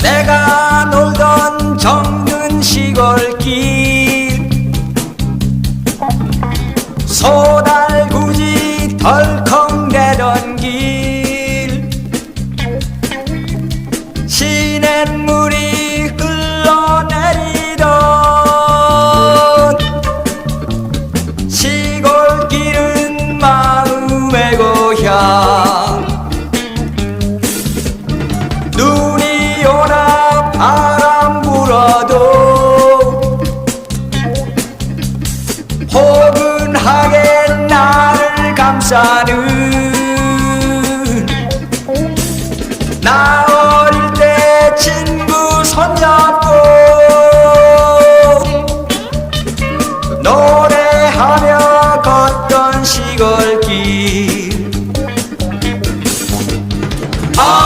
내가 놀던 정든 시골길 소달구지 덜컹 대던 길 시냇물이 흘러내리던 시골길은 마음의 고향 눈이 오나 바람 불어도 포근하게 나를 감싸는 나 어릴 때 친구 손잡고 노래하며 걷던 시골길.